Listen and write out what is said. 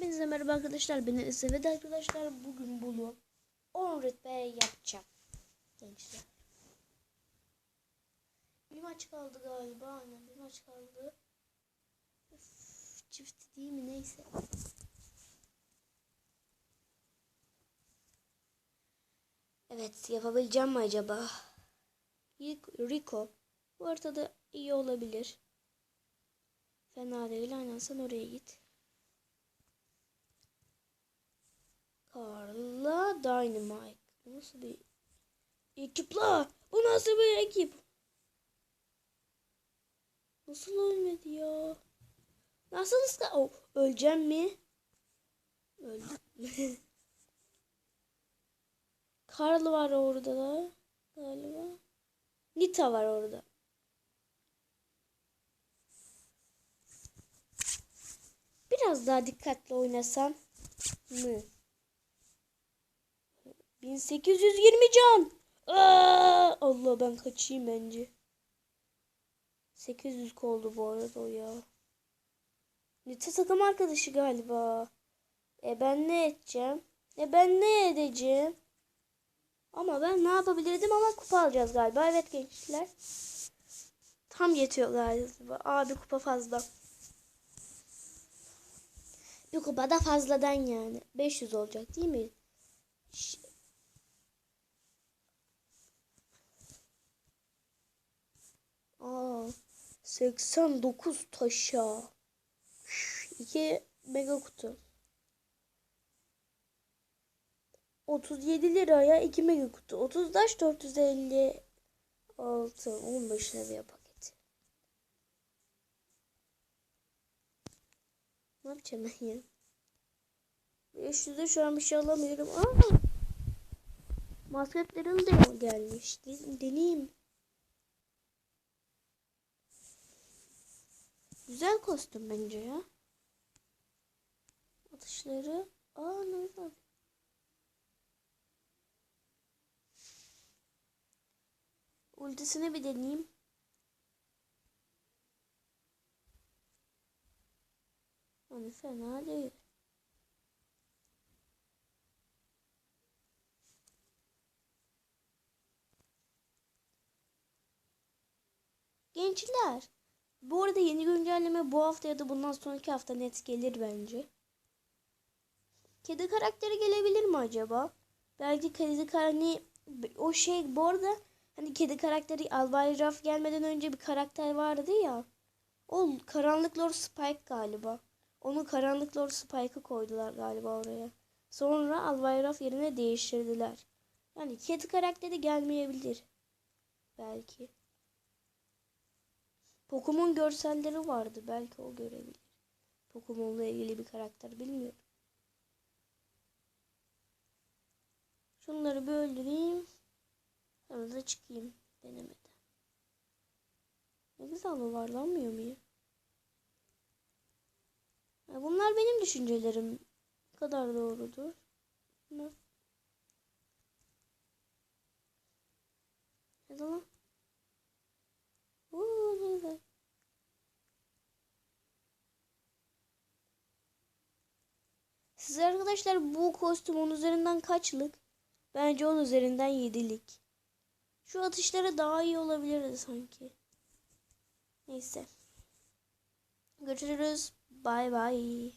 Hepinize merhaba arkadaşlar. Ben Enes evet arkadaşlar. Bugün bunu 10 rütbe yapacağım. Gençler. Bir maç kaldı galiba. Aynen bir maç kaldı. Üf, çift değil mi? Neyse. Evet yapabileceğim mi acaba? Rico. Bu ortada iyi olabilir. Fena değil. Aynen sen oraya git. Carla Dynamite. Nasıl bir ekip la? Bu nasıl bir ekip? Nasıl ölmedi ya? Nasıl ıska? Oh, öleceğim mi? Öldüm. Carl var orada da galiba. Nita var orada. Biraz daha dikkatli oynasam mı? 1820 can. Aa, Allah ben kaçayım bence. 800 oldu bu arada o ya. Nita takım arkadaşı galiba. E ben ne edeceğim? E ben ne edeceğim? Ama ben ne yapabilirdim ama kupa alacağız galiba. Evet gençler. Tam yetiyor galiba. Abi kupa fazla. Bir kupa da fazladan yani. 500 olacak değil mi? Ş- Aa, 89 taşa. 2 mega kutu. 37 liraya 2 mega kutu. 30 taş 456 15 seviye paketi. Ne yapacağım ben ya? 500'de şu an bir şey alamıyorum. Aa! Masketlerin de gelmiş. Den- Güzel kostüm bence ya. Atışları. Aa ne güzel. Ultisini bir deneyeyim. Yani fena değil. Gençler. Bu arada yeni güncelleme bu hafta ya da bundan sonraki hafta net gelir bence. Kedi karakteri gelebilir mi acaba? Belki kedi hani o şey bu arada hani kedi karakteri Albay Raf gelmeden önce bir karakter vardı ya. O Karanlık Lord Spike galiba. Onu Karanlık Lord Spike'ı koydular galiba oraya. Sonra Albay Raf yerine değiştirdiler. Yani kedi karakteri gelmeyebilir. Belki. Pokemon görselleri vardı. Belki o görebilir. Pokemon'la ilgili bir karakter bilmiyorum. Şunları bir öldüreyim. Sonra da çıkayım denemeden. Ne güzel yuvarlanmıyor mu ya? Bunlar benim düşüncelerim. Ne kadar doğrudur. Ne? Hadi lan. Oo, ne güzel. Siz arkadaşlar bu kostüm onun üzerinden kaçlık? Bence onun üzerinden yedilik. Şu atışları daha iyi olabilirdi sanki. Neyse. Görüşürüz. Bay bay.